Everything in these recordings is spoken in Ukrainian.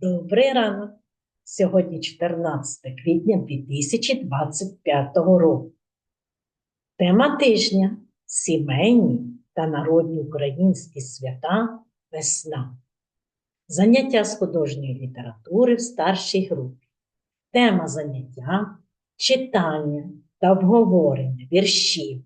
Добрий ранок! Сьогодні 14 квітня 2025 року. Тема тижня сімейні та народні українські свята весна. Заняття з художньої літератури в старшій групі. Тема заняття читання та обговорення віршів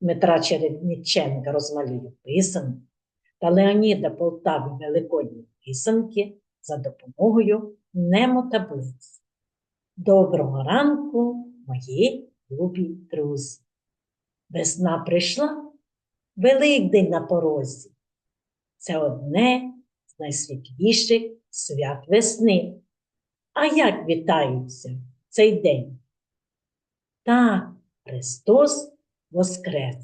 Дмитра Чередниченка розмалюю писанки та Леоніда Полтави Великодні писанки за допомогою немотаблиць. Доброго ранку, мої любі друзі! Весна прийшла, Великдень на порозі. Це одне з найсвітліших свят весни. А як вітаються цей день? Так, Христос Воскрес!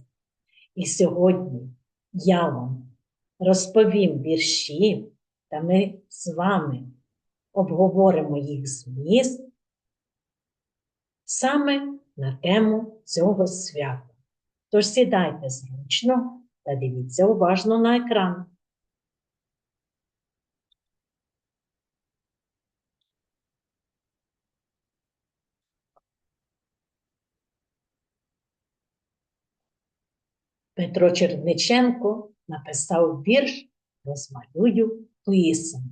І сьогодні я вам розповім вірші, та ми з вами обговоримо їх зміст саме на тему цього свята. Тож сідайте зручно та дивіться уважно на екран. Петро Черниченко написав вірш Розмалюю писанку.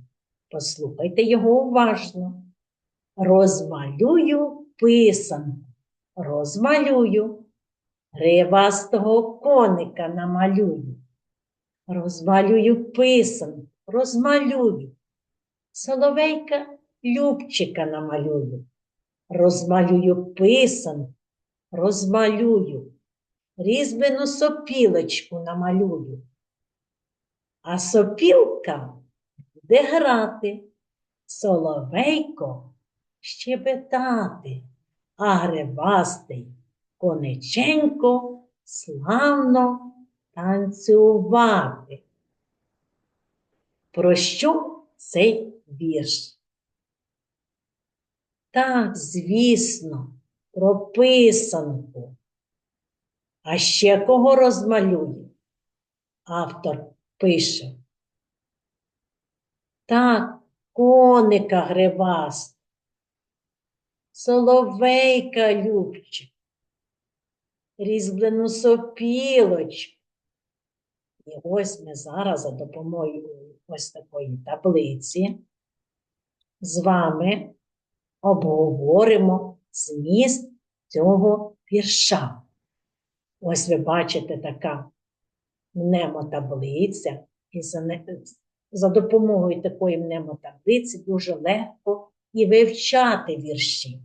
Послухайте його уважно. Розмалюю писанку, розмалюю, ривастого коника намалюю. Розмалюю писанку, розмалюю, соловейка Любчика намалюю. Розмалюю писанку, розмалюю, різьбину сопілочку намалюю. А сопілка буде грати, соловейко щебетати, а гривастий кониченько славно танцювати. Про що цей вірш? Так, звісно, про писанку. А ще кого розмалює? Автор пише. Так, коника гриваст, соловейка любчик, різьблену сопілочку. І ось ми зараз за допомогою ось такої таблиці з вами обговоримо зміст цього вірша. Ось ви бачите така мнемотаблиця, і за, допомогою такої мнемотаблиці дуже легко і вивчати вірші.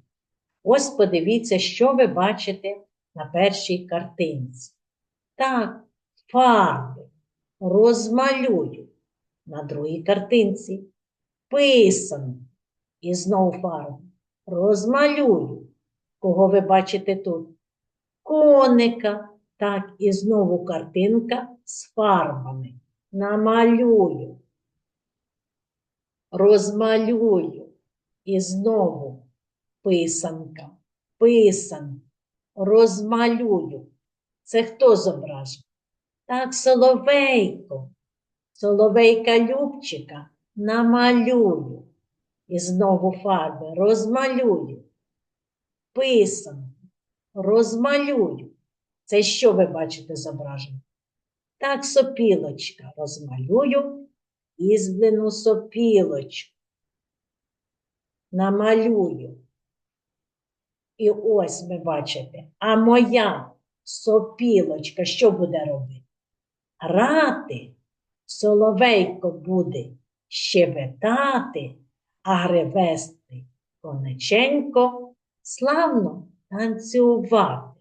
Ось подивіться, що ви бачите на першій картинці. Так, фарби розмалюю. На другій картинці писано. І знову фарби розмалюю. Кого ви бачите тут? Коника. Так, і знову картинка з фарбами. Намалюю, розмалюю. І знову писанка, писан, розмалюю. Це хто зображений? Так, соловейко, соловейка Любчика намалюю. І знову фарби розмалюю. Писанку, розмалюю. Це що ви бачите зображення? Так, сопілочка розмалюю ізблену сопілочку. Намалюю. І ось ви бачите, а моя сопілочка що буде робити? Грати, соловейко буде щебетати, а гревести конеченько славно танцювати.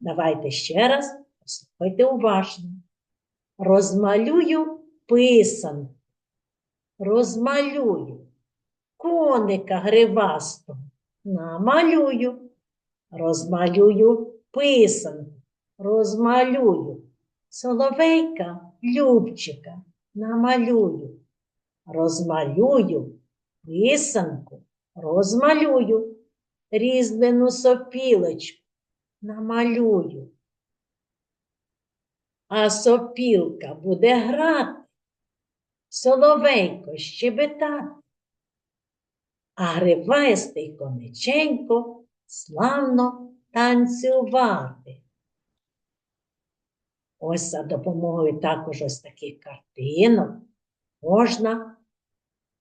Давайте ще раз послухайте уважно. Розмалюю писанку, розмалюю. Коника гривастого, намалюю, розмалюю писанку, розмалюю, соловейка Любчика намалюю, розмалюю писанку, розмалюю, різьблену сопілочку намалюю. А сопілка буде грати, соловейко щебетати, а гривастий кониченько славно танцювати. Ось за допомогою також ось таких картинок можна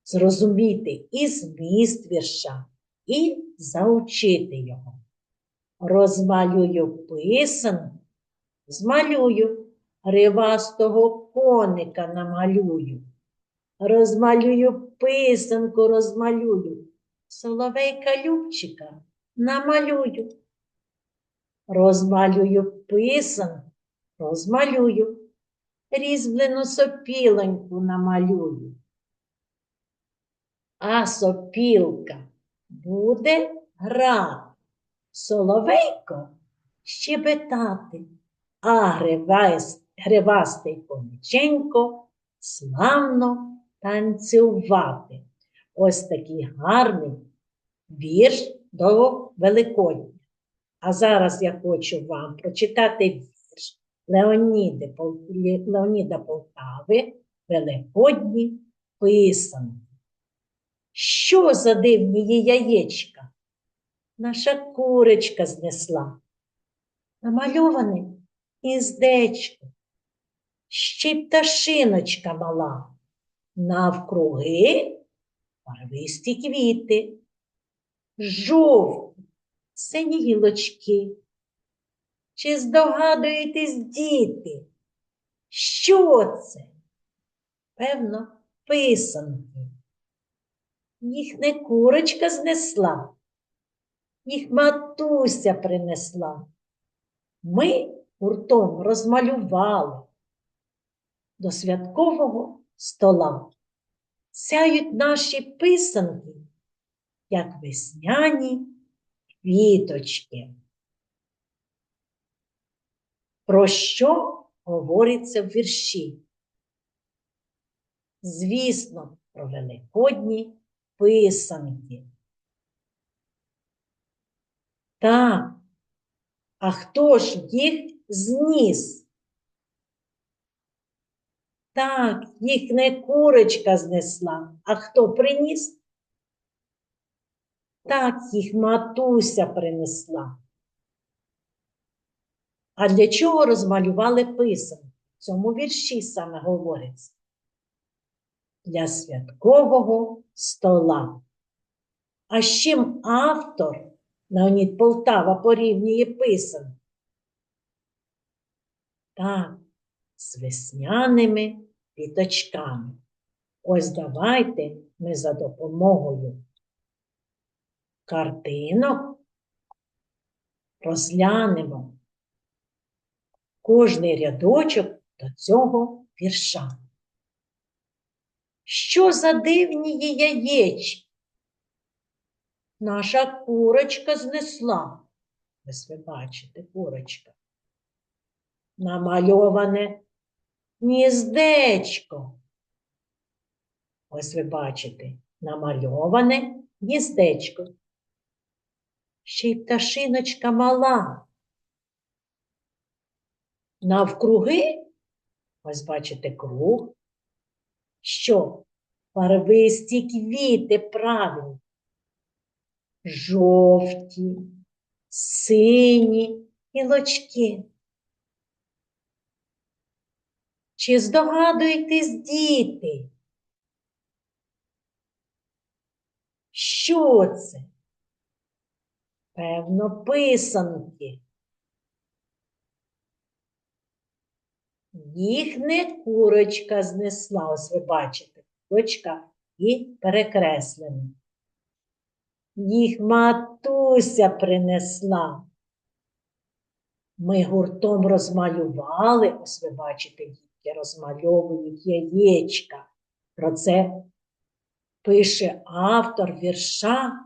зрозуміти і зміст вірша, і заучити його. Розмалюю писанку, змалюю, ривастого коника намалюю. Розмалюю писанку, розмалюю, соловейка Любчика намалюю. Розмалюю писанку, розмалюю, різьблену сопілоньку намалюю. А сопілка буде грати, соловейко щебетати, а гривастий кониченько славно танцювати. Ось такий гарний вірш до Великодня. А зараз я хочу вам прочитати вірш Леоніди, Леоніда Полтави Великодні писанки. Що за дивні є яєчка? Наша курочка знесла. Намальоване гніздечко, ще й пташиночка мала. Навкруги барвисті квіти, жовті, сині гілочки. Чи здогадуєтесь, діти, що це? Певно, писанки. Їх не курочка знесла, їх матуся принесла. Ми гуртом розмалювали до святкового стола. Сяють наші писанки, як весняні квіточки. Про що говориться в вірші? Звісно, про великодні писанки. Так, а хто ж їх зніс? Так, їх не курочка знесла, а хто приніс? Так, їх матуся принесла. А для чого розмалювали писанки? В цьому вірші саме говориться. Для святкового стола. А з чим автор Леонід Полтава порівнює писанки? Так, з весняними квіточками. Ось давайте ми за допомогою картинок розглянемо кожний рядочок до цього вірша. Що за дивні є яєчки? Наша курочка знесла. Ось ви бачите, курочка. Намальоване гніздечко. Ось ви бачите, намальоване гніздечко. Ще й пташиночка мала. Навкруги, ось бачите, круг. Що? Барвисті квіти правильно. Жовті, сині гілочки. Чи здогадуєтесь, діти? Що це? Певно, писанки. Їх не курочка знесла, ось ви бачите, курочка і перекреслена. Їх матуся принесла. Ми гуртом розмалювали, ось ви бачите, дітки розмальовують яєчка. Про це пише автор вірша,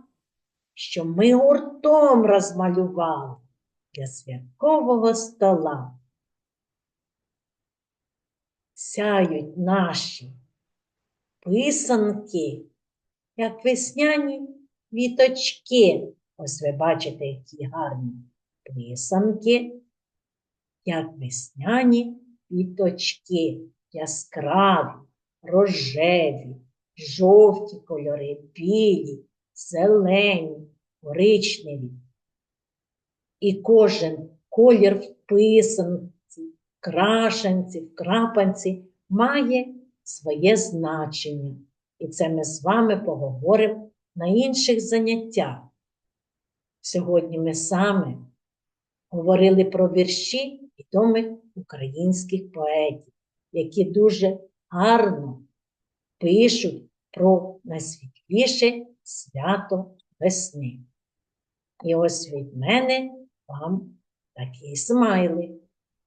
що ми гуртом розмалювали для святкового стола. Сяють наші писанки, як весняні віточки. Ось ви бачите, які гарні писанки, як весняні віточки, яскраві, рожеві, жовті кольори, білі, зелені, коричневі. І кожен колір в писанці, крашенці, в крапанці має своє значення. І це ми з вами поговоримо на інших заняттях. Сьогодні ми саме говорили про вірші відомих українських поетів, які дуже гарно пишуть про найсвітліше свято весни. І ось від мене вам такий смайлик.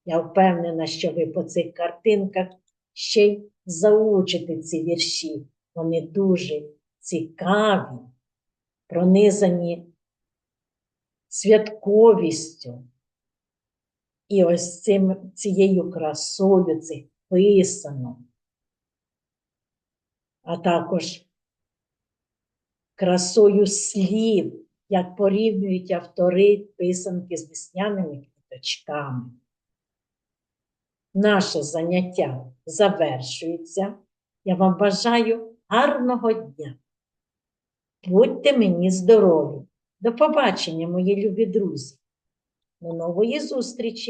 Я впевнена, що ви по цих картинках ще й заучите ці вірші. Вони дуже цікаві, пронизані святковістю. І ось цим, цією красою цих писанок, а також красою слів, як порівнюють автори писанки з весняними квіточками. Наше заняття завершується. Я вам бажаю гарного дня. Будьте мені здорові! До побачення, мої любі друзі! До нової зустрічі!